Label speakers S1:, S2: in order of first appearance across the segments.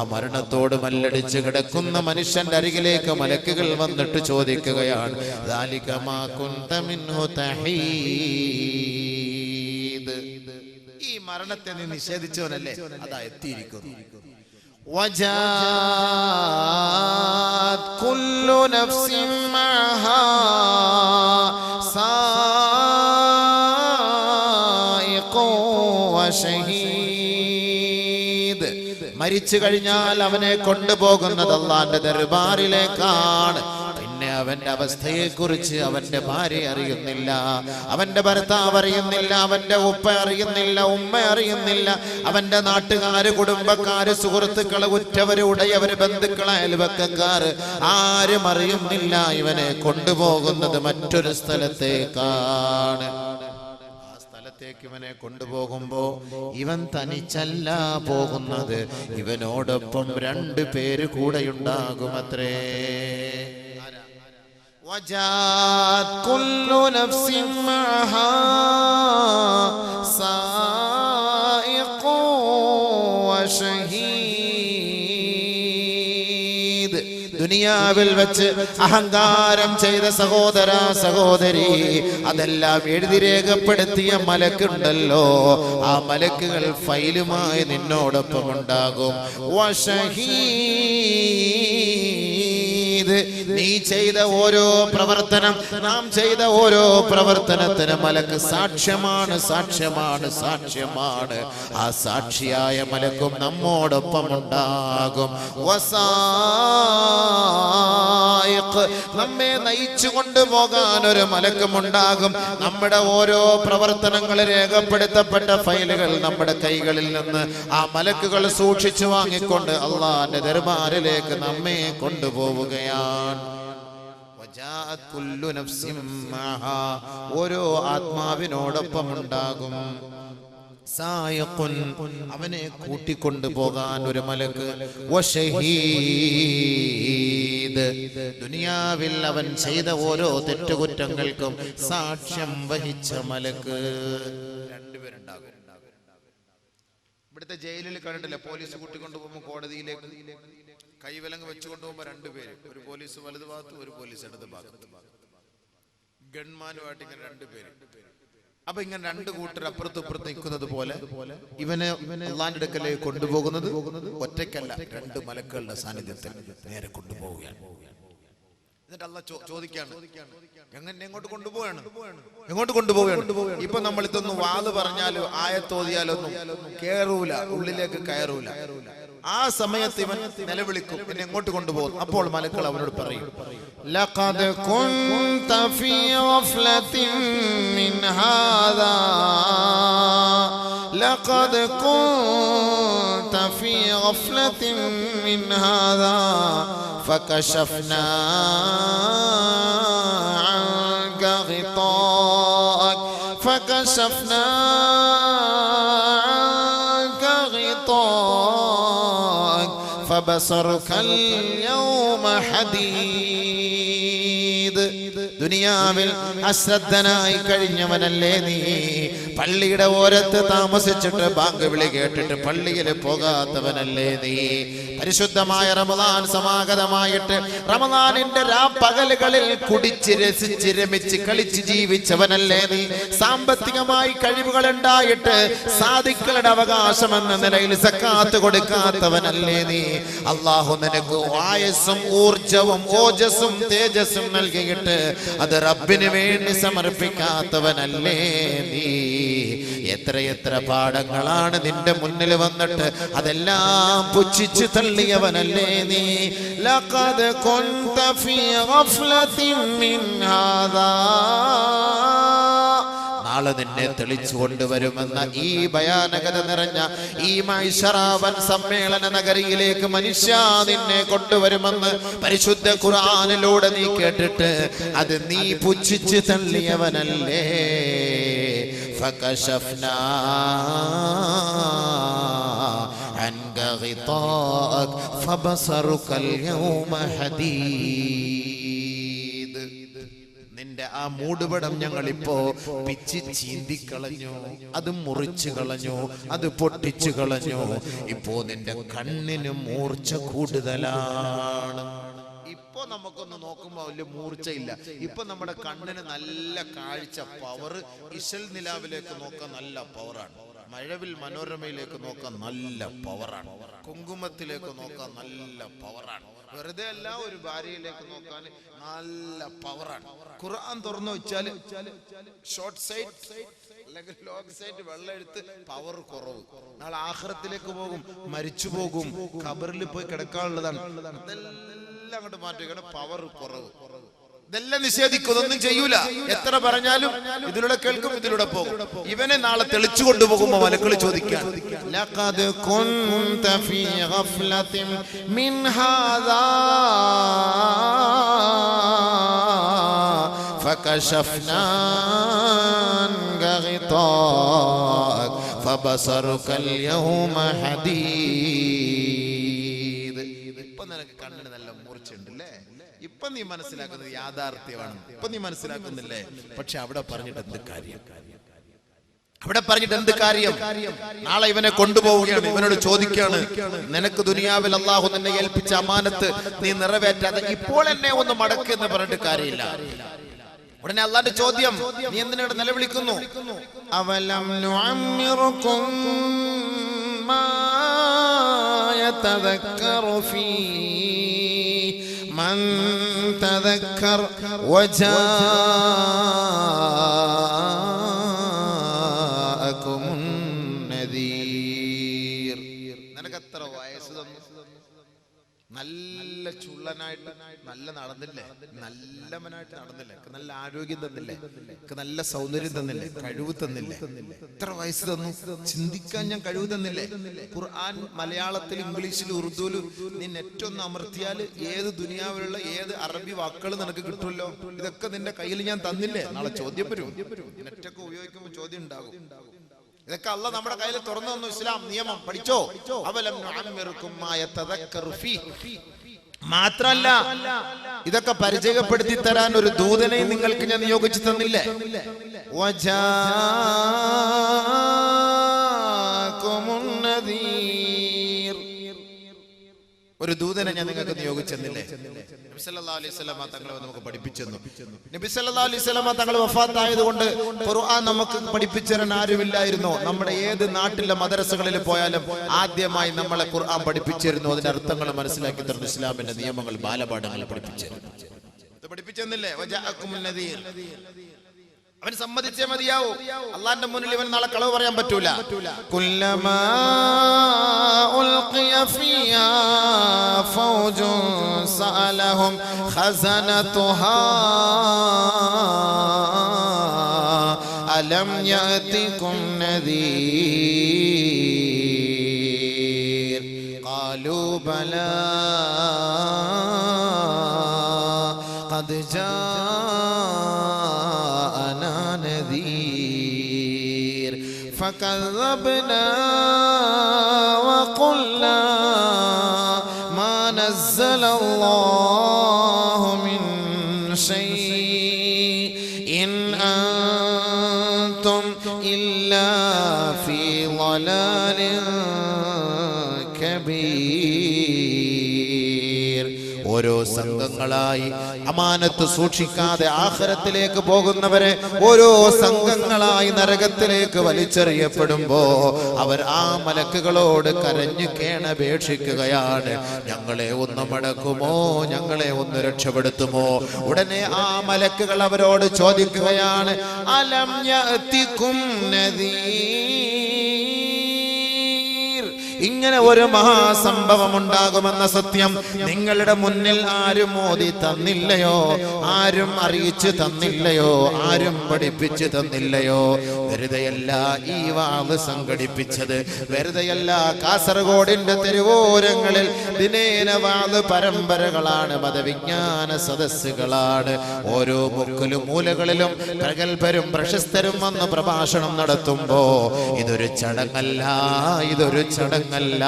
S1: മരണത്തോട് മല്ലടിച്ച് കിടക്കുന്ന മനുഷ്യന്റെ അരികിലേക്ക് മലക്കുകൾ വന്നിട്ട് ചോദിക്കുകയാണ് ذَلِكَ مَا كُنْتَ مِنْهُ تَحِيدٌ. ഈ മരണത്തെ നീ നിഷേധിച്ചവനല്ലേ അതാ എത്തിയിരിക്കുന്നു وجاءت كل نفس معها سائق وشهيد മരിച്ചു കഴിഞ്ഞാൽ അവനെ കൊണ്ടുപോകുന്നത് അള്ളാന്റെ ദർബാറിലേക്കാണ്. പിന്നെ അവന്റെ അവസ്ഥയെ കുറിച്ച് അവന്റെ ഭാര്യ അറിയുന്നില്ല. അവന്റെ ഭർത്താവ് അറിയുന്നില്ല അവന്റെ ഉപ്പ അറിയുന്നില്ല ഉമ്മ അറിയുന്നില്ല. അവന്റെ നാട്ടുകാര് കുടുംബക്കാര് സുഹൃത്തുക്കൾ ഉറ്റവര് ഉടയവര് ബന്ധുക്കൾ അയൽവക്കക്കാര് ആരും അറിയുന്നില്ല ഇവനെ കൊണ്ടുപോകുന്നത് മറ്റൊരു സ്ഥലത്തേക്കാണ്. സ്ഥലത്തേക്ക് ഇവനെ കൊണ്ടുപോകുമ്പോ ഇവൻ തനിച്ചല്ല പോകുന്നത് ഇവനോടൊപ്പം രണ്ട് പേര് കൂടെയുണ്ടാകുമത്രേ وجاءت كل نفس معها سائق وشهيد ദുനിയാവിൽ വെച്ച് അഹങ്കാരം ചെയ്ത സഹോദര സഹോദരി അതെല്ലാം എഴുതി രേഖപ്പെടുത്തിയ മലക്കുണ്ടല്ലോ. ആ മലക്കുകൾ ഫൈലുമായി നിന്നോടൊപ്പം ഉണ്ടാകും. വശഹീദ് നീ ചെയ്ത ഓരോ പ്രവർത്തനം നാം ചെയ്ത ഓരോ പ്രവർത്തനത്തിന് മലക്ക് സാക്ഷ്യമാണ് സാക്ഷ്യമാണ് സാക്ഷ്യമാണ്. ആ സാക്ഷിയായ മലക്കും നമ്മോടൊപ്പം ഉണ്ടാകും. നമ്മെ നയിച്ചു കൊണ്ടുപോകാൻ ഒരു മലക്കും ഉണ്ടാകും. നമ്മുടെ ഓരോ പ്രവർത്തനങ്ങൾ രേഖപ്പെടുത്തപ്പെട്ട ഫയലുകൾ നമ്മുടെ കൈകളിൽ നിന്ന് ആ മലക്കുകൾ സൂക്ഷിച്ചു വാങ്ങിക്കൊണ്ട് അള്ളാന്റെ ദർബാറിലേക്ക് നമ്മെ കൊണ്ടുപോവുകയാണ്. ഓരോ ആത്മാവിനോടൊപ്പം ഉണ്ടാകും. അവനെ കൂട്ടിക്കൊണ്ടു പോകാൻ ഒരു മലക്ക്. ദുനിയാവിൽ അവൻ ചെയ്ത ഓരോ തെറ്റുകുറ്റങ്ങൾക്കും സാക്ഷ്യം വഹിച്ച മലക്ക്. രണ്ടുപേരുണ്ടാകും. ഇവിടുത്തെ ജയിലിൽ കണ്ടിട്ടില്ല? പോലീസ് കൂട്ടിക്കൊണ്ടു പോകുമ്പോൾ കോടതിയിലേക്ക്. കൈവിലങ്ങ് വെച്ചുകൊണ്ട് പോകുമ്പോൾ രണ്ടുപേര് ഒരു പോലീസ് വലതു ഭാഗത്ത് ഒരു പോലീസ് ഇടത് ഭാഗത്ത്. ഗൺമാനുമായിട്ട് ഇങ്ങനെ രണ്ടുപേര് അപ്പൊ ഇങ്ങനെ രണ്ട് കൂട്ടർ അപ്പുറത്ത് ഇപ്പുറത്ത് നിൽക്കുന്നത് പോലെ ഇവനെ അള്ളാന്റെ അടുക്കലേക്ക് കൊണ്ടുപോകുന്നത് ഒറ്റയ്ക്കല്ല രണ്ട് മലക്കളുടെ സാന്നിധ്യത്തിൽ നേരെ കൊണ്ടുപോവുകയാണ്. എന്നിട്ട് അല്ല ചോദിക്കാണ് എങ്ങനെ എങ്ങോട്ട് കൊണ്ടുപോവാണ് എങ്ങോട്ട് കൊണ്ടുപോവുകയാണ് ഇപ്പൊ നമ്മൾ ഇതൊന്നും വാത് പറഞ്ഞാലോ ആയത്തോതിയാലൊന്നും കേറൂല ഉള്ളിലേക്ക് കയറൂല ആ സമയത്ത് ഇവൻ നിലവിളിക്കും പിന്നെ എങ്ങോട്ട് കൊണ്ടുപോകും അപ്പോൾ മലക്കൾ അവനോട് പറയും لقد كنت في غفلة من هذا لقد كنت في غفلة من هذا فكشفنا عنك غطاءك فكشفنا عنك غطاءك فبصرك اليوم حديد ദുനിയാവിൽ അശ്രദ്ധനായി കഴിഞ്ഞവനല്ലേ നീ പള്ളിയുടെ ഓരത്ത് താമസിച്ചിട്ട് ബാങ്ക് വിളി കേട്ടിട്ട് പള്ളിയിൽ പോകാത്തവനല്ലേ നീ? പരിശുദ്ധമായ റമദാൻ സമാഗതമായിട്ട് റമദാനിന്റെ രാപ്പകലുകളിൽ കുടിച്ച് രസിച്ച് രമിച്ച് കളിച്ച് ജീവിച്ചവനല്ലേ നീ? സാമ്പത്തികമായി കഴിവുകൾ ഉണ്ടായിട്ട് സാധിക്കളുടെ അവകാശം എന്ന നിലയിൽ സക്കാത്ത് കൊടുക്കാത്തവനല്ലേ നീ? അള്ളാഹു നിനക്ക് ആയസും ഊർജവും ഓജസ്സും തേജസ്സും നൽകിയിട്ട് അത് റബ്ബിന് വേണ്ടി സമർപ്പിക്കാത്തവനല്ലേ നീ? എത്രയെത്ര പാഠങ്ങളാണ് നിന്റെ മുന്നിൽ വന്നിട്ട് അതെല്ലാം പുച്ഛിച്ചു തള്ളിയവനല്ലേ നീ? ലഖദ് കുന്ത ഫീ ഗഫ്ലത്തിൻ മിൻ ഹാദാ. നാളെ നിന്നെ തെളിച്ചു കൊണ്ടുവരുമെന്ന ഈ ഭയാനകത നിറഞ്ഞ ഈ മൈഷറാവൻ സമ്മേളന നഗരിയിലേക്ക് മനുഷ്യ നിന്നെ കൊണ്ടുവരുമെന്ന് പരിശുദ്ധ ഖുർആനിലൂടെ നീ കേട്ടിട്ട് അത് നീ പുച്ഛിച്ച് തള്ളിയവനല്ലേ? فكشفنا عنك غطاءك فبصرك اليوم حديد നിന്റെ ആ ആ മൂടുപടം ഞങ്ങൾ ഇപ്പോ പിച്ച് ചീന്തിക്കളഞ്ഞു അത് മുറിച്ചു കളഞ്ഞു അത് പൊട്ടിച്ചു കളഞ്ഞു ഇപ്പോ നിന്റെ കണ്ണിന് മൂർച്ച കൂടുതലാണ് ഇപ്പൊ നമുക്കൊന്ന് നോക്കുമ്പോൾ വലിയ മൂർച്ചയില്ല. ഇപ്പൊ നമ്മുടെ കണ്ണിന് നല്ല കാഴ്ച പവർ ഇശൽ നിലാവിലേക്ക് നോക്കാൻ നല്ല പവറാണ് മഴവിൽ മനോരമയിലേക്ക് നോക്കാൻ നല്ല പവറാണ് കുങ്കുമത്തിലേക്ക് നോക്കാൻ നല്ല പവറാണ് വെറുതെ അല്ല ഒരു ഭാര്യയിലേക്ക് നോക്കാൻ നല്ല പവറാണ് ഖുർആൻ തുറന്നു വെച്ചാൽ ഷോർട്ട് സൈറ്റ് അല്ലെങ്കിൽ ലോങ് സൈറ്റ് എടുത്ത് പവർ കുറവ്. നാളെ ആഹ്റത്തിലേക്ക് പോകും മരിച്ചു പോകും ഖബറിൽ പോയി കിടക്കാനുള്ളതാണ്. ഇതെല്ലാം അങ്ങോട്ട് മാറ്റുകയാണ് പവർ കുറവ് ഇതെല്ലാം നിഷേധിക്കും ഇതൊന്നും ചെയ്യൂല എത്ര പറഞ്ഞാലും ഇതിലൂടെ കേൾക്കും ഇതിലൂടെ പോകും ഇവനെ നാളെ തെളിച്ചു കൊണ്ടുപോകുമ്പോ മലക്കൾ ചോദിക്കാൻ ലഖദ് കുന്ത ഫീ ഗഫ്ലത്തിൻ മിൻ ഹാദാ فكشفنا عنك غطاءك فبصرك اليوم حديد ഇപ്പൊ നിനക്ക് കണ്ണിന് നല്ല മൂർച്ചയുണ്ട് അല്ലേ ഇപ്പൊ നീ മനസ്സിലാക്കുന്നത് യാഥാർത്ഥ്യമാണ് ഇപ്പൊ നീ മനസ്സിലാക്കുന്നില്ലേ പക്ഷെ അവിടെ പറഞ്ഞിട്ട് എന്ത് കാര്യം അവിടെ പറഞ്ഞിട്ട് എന്ത് കാര്യം നാളെ ഇവനെ കൊണ്ടുപോവുകയാണ് ഇവനോട് ചോദിക്കാണ് നിനക്ക് ദുനിയാവിൽ അള്ളാഹു നിന്നെ ഏൽപ്പിച്ച അമാനത്ത് നീ നിറവേറ്റാതെ ഇപ്പോൾ എന്നെ ഒന്ന് മടക്ക് എന്ന് പറഞ്ഞിട്ട് കാര്യമില്ല ഉടനെ അള്ളാന്റെ ചോദ്യം നീ എന്തിനാണ് നിലവിളിക്കുന്നു അവലം നുഅമ്മിറുക്കും മാ يتذكر فيه من تذكر وجاءكم النذير നിനക്ക് എത്ര വയസ്സ് തന്നു നല്ല ചുള്ളനായിട്ട് നല്ല നടന്നില്ലേ? നല്ലവനായിട്ട് നടന്നില്ലേ? നല്ല ആരോഗ്യം തന്നില്ലേ? നല്ല സൗന്ദര്യം തന്നില്ലേ? കഴിവ് തന്നില്ലേ? എത്ര വയസ്സ് തന്നു. ചിന്തിക്കാൻ ഞാൻ കഴിവ് തന്നില്ലേ? ഖുർആൻ മലയാളത്തിൽ ഇംഗ്ലീഷിൽ ഉറുദുവിൽ നീ ഒന്ന് അമർത്തിയാൽ ഏത് ദുനിയാവിലുള്ള ഏത് അറബി വാക്കുകൾ നിനക്ക് കിട്ടുമല്ലോ? ഇതൊക്കെ നിന്റെ കയ്യിൽ ഞാൻ തന്നില്ലേ? നാളെ ചോദ്യം വരും. നെറ്റൊക്കെ ഉപയോഗിക്കുമ്പോൾ ചോദ്യം ഉണ്ടാകും. ഇതൊക്കെ അല്ല നമ്മുടെ കയ്യിൽ തുറന്നു തന്നു ഇസ്ലാം നിയമം. പഠിച്ചോ? അവലം. മാത്രല്ല ഇതൊക്കെ പരിചയപ്പെടുത്തി തരാൻ ഒരു ദൂതനെ നിങ്ങൾക്ക് ഞാൻ നിയോഗിച്ചു തന്നില്ലേ? ഒരു ദൂതനെ ഞാൻ നിങ്ങൾക്ക് നിയോഗിച്ചെന്നില്ലേ? നബി സല്ലല്ലാഹു അലൈഹി വസല്ലമ തങ്ങളെ നമുക്ക് പഠിപ്പിച്ചെന്നു. നബി സല്ലല്ലാഹു അലൈഹി വസല്ലമ തങ്ങൾ വഫാത്തായത് കൊണ്ട് ഖുർആൻ നമുക്ക് പഠിപ്പിച്ചു തരാൻ ആരുമില്ലായിരുന്നു. നമ്മുടെ ഏത് നാട്ടിലെ മദ്രസകളിൽ പോയാലും ആദ്യമായി നമ്മളെ ഖുർആൻ പഠിപ്പിച്ചിരുന്നു. അതിന്റെ അർത്ഥങ്ങൾ മനസ്സിലാക്കി തരുന്ന ഇസ്ലാമിന്റെ നിയമങ്ങൾ ബാലപാഠങ്ങൾ പഠിപ്പിച്ചിരുന്നു പഠിപ്പിച്ചെന്നില്ലേ? അവൻ സമ്മതിച്ചേ മതിയാവൂ. അള്ളാന്റെ മുന്നിൽ ഇവൻ നാളെ കളവ് പറയാൻ പറ്റൂല. സഅലഹും ഖസനതുഹാ അലം യഅതികും നദീർ. ഖാലൂ ബലാ ഖദ് ജാ فكذبنا وقلنا ما نزل الله من شيء. إن أنتم إلا في ضلال كبير. ഓരോ സംഘങ്ങളായി അമാനത്ത് സൂക്ഷിക്കാതെ ആഖിറത്തിലേക്ക് പോകുന്നവരെ ഓരോ സംഘങ്ങളായി നരകത്തിലേക്ക് വലിച്ചെറിയപ്പെടുമ്പോ അവർ ആ മലക്കുകളോട് കരഞ്ഞു കേണപേക്ഷിക്കുകയാണ്. ഞങ്ങളെ ഒന്ന് മടക്കുമോ? ഞങ്ങളെ ഒന്ന് രക്ഷപ്പെടുത്തുമോ? ഉടനെ ആ മലക്കുകൾ അവരോട് ചോദിക്കുകയാണ് അലം നദീർ ഇങ്ങനെ ഒരു മഹാസംഭവം ഉണ്ടാകുമെന്ന സത്യം നിങ്ങളുടെ മുന്നിൽ ആരും മോദി തന്നില്ലയോ? ആരും അറിയിച്ചു തന്നില്ലയോ? ആരും പഠിപ്പിച്ചു തന്നില്ലയോ? വെറുതെയല്ല ഈ വാവ് സംഘടിപ്പിച്ചത്. വെറുതെയല്ല കാസർഗോഡിന്റെ തെരുവോരങ്ങളിൽ ദിനേന വാവ് പരമ്പരകളാണ് മതവിജ്ഞാന സദസ്സുകളാണ്. ഓരോ മുക്കിലും മൂലകളിലും പ്രഗത്ഭരും പ്രശസ്തരും വന്ന് പ്രഭാഷണം നടത്തുമ്പോ ഇതൊരു ചടങ്ങല്ല ഇതൊരു ചടങ്ങല്ല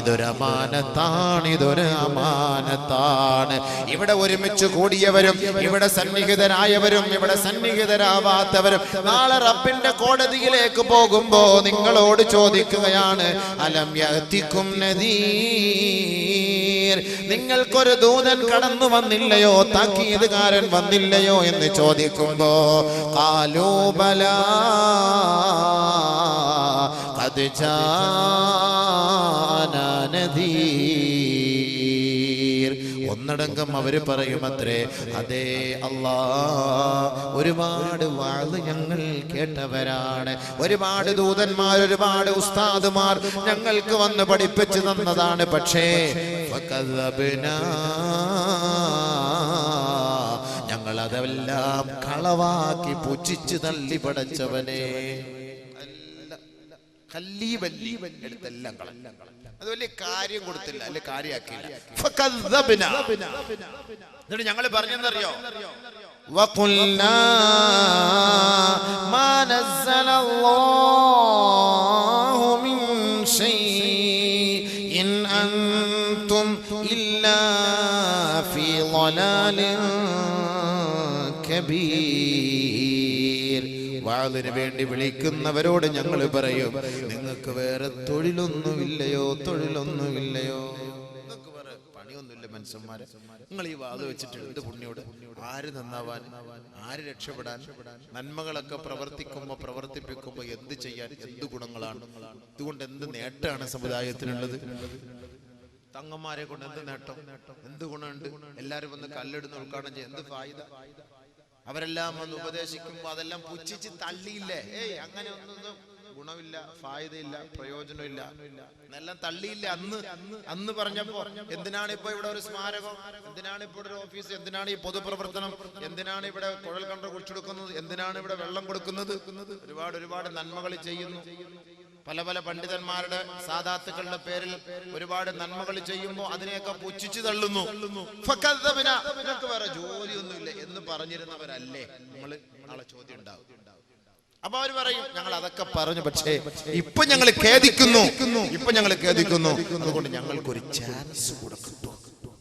S1: ഇതൊരു അമാനത്താണ് ഇതൊരു അമാനത്താണ്. ഇവിടെ ഒരുമിച്ച് കൂടിയവരും ഇവിടെ സന്നിഹിതരായവരും ഇവിടെ സന്നിഹിതരാവാത്തവരും നാളെ റബ്ബിന്റെ റബ്ബിന്റെ കോടതിയിലേക്ക് പോകുമ്പോ നിങ്ങളോട് ചോദിക്കുകയാണ് അലം യത്തിക്കും നദീർ? നിങ്ങൾക്കൊരു ദൂതൻ കടന്നു വന്നില്ലയോ? താക്കീതുകാരൻ വന്നില്ലയോ എന്ന് ചോദിക്കുമ്പോ കാലോബല കത് ജാനദീ ഒന്നടങ്കം അവർ പറയുമത്രേ അതേ അല്ലാ ഒരുപാട് വാഴ് ഞങ്ങൾ കേട്ടവരാണ് ഒരുപാട് ദൂതന്മാർ ഒരുപാട് ഉസ്താദുമാർ ഞങ്ങൾക്ക് വന്ന് പഠിപ്പിച്ചു തന്നതാണ് പക്ഷേ. ഞങ്ങൾ അതെല്ലാം കളവാക്കി പുച്ഛിച്ചു തള്ളി പടച്ചവനെ കല്ലി വല്ലി എടുത്തെല്ലാം കളഞ്ഞു അത് വലിയ കാര്യം കൊടുത്തില്ല അല്ലെ കാര്യാക്കിയില്ല ഫകദ്ദബ്ന. എന്നിട്ട് ഞങ്ങൾ പറഞ്ഞെന്നറിയോ وقلنا ما نزل الله من شيء إن أنتم إلا في ضلال كبير വാതിന് വേണ്ടി വിളിക്കുന്നവരോട് ഞങ്ങൾ പറയും നിങ്ങൾക്ക് വേറെ തൊഴിലൊന്നുമില്ലയോ തൊഴിലൊന്നുമില്ലയോ? മനുഷ്യന്മാരെ. നിങ്ങൾ ഈ വാത് വെച്ചിട്ട് എന്ത് പുണ്യോട്? ആര് നന്നാവാൻ? ആര് രക്ഷപ്പെടാൻ? നന്മകളൊക്കെ പ്രവർത്തിക്കുമ്പോ പ്രവർത്തിപ്പിക്കുമ്പോ എന്ത് ചെയ്യാൻ? എന്ത് ഗുണങ്ങളാണ്? ഇതുകൊണ്ട് എന്ത് നേട്ടമാണ് സമുദായത്തിനുള്ളത്? തങ്ങന്മാരെ കൊണ്ട് എന്ത് നേട്ടം? എന്ത് ഗുണമുണ്ട്? എല്ലാരും വന്ന് കല്ലെടുത്ത് ചെയ്യും എന്ത് ഫായിദ? അവരെല്ലാം വന്ന് ഉപദേശിക്കുമ്പോ അതെല്ലാം പുച്ഛിച്ച് തള്ളിയില്ലേ? ഏയ് അങ്ങനെ ഒന്നും ഗുണമില്ല ഫായതയില്ല പ്രയോജനമില്ല. എന്നെല്ലാം തള്ളിയില്ല അന്ന് അന്ന് പറഞ്ഞപ്പോ എന്തിനാണ് ഇപ്പൊ ഇവിടെ ഒരു സ്മാരകം? എന്തിനാണ് ഇപ്പോൾ ഒരു ഓഫീസ്? എന്തിനാണ് ഈ പൊതുപ്രവർത്തനം? എന്തിനാണ് ഇവിടെ കുഴൽ കണ്ട കുഴിച്ചെടുക്കുന്നത്? എന്തിനാണ് ഇവിടെ വെള്ളം കൊടുക്കുന്നത്? ഒരുപാട് ഒരുപാട് നന്മകൾ ചെയ്യുന്നു. പല പല പണ്ഡിതന്മാരുടെ സാധാത്തുക്കളുടെ പേരിൽ ഒരുപാട് നന്മകൾ ചെയ്യുമ്പോൾ അതിനെയൊക്കെ പുച്ഛിച്ചു തള്ളുന്നു. വേറെ ജോലിയൊന്നുമില്ല എന്ന് പറഞ്ഞിരുന്നവരല്ലേ? നമ്മൾ നാളെ ചോദ്യം ഉണ്ടാവും. അപ്പൊ അവർ പറയും ഞങ്ങൾ അതൊക്കെ പറഞ്ഞു പക്ഷേ ഇപ്പൊ ഞങ്ങൾ ഖേദിക്കുന്നു. ഇപ്പൊ ഞങ്ങൾ ഖേദിക്കുന്നു. അതുകൊണ്ട് ഞങ്ങൾക്ക് ഒരു ചാൻസ് കൂടെ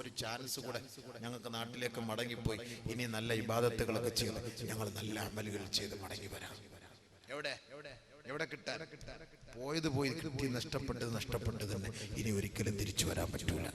S1: ഒരു ചാൻസ് കൂടെ ഞങ്ങൾക്ക് നാട്ടിലേക്ക് മടങ്ങിപ്പോയി. ഇനി നല്ല ഇബാദത്തുകളൊക്കെ ചെയ്ത് ഞങ്ങൾ നല്ല അമലുകൾ ചെയ്ത് മടങ്ങി വരാം. എവിടെ എവിടെ? എവിടെ കിട്ടാൻ? പോയത് പോയി കിട്ടി നഷ്ടപ്പെട്ടത് നഷ്ടപ്പെട്ടത് തന്നെ ഇനി ഒരിക്കലും തിരിച്ചു വരാൻ പറ്റൂല.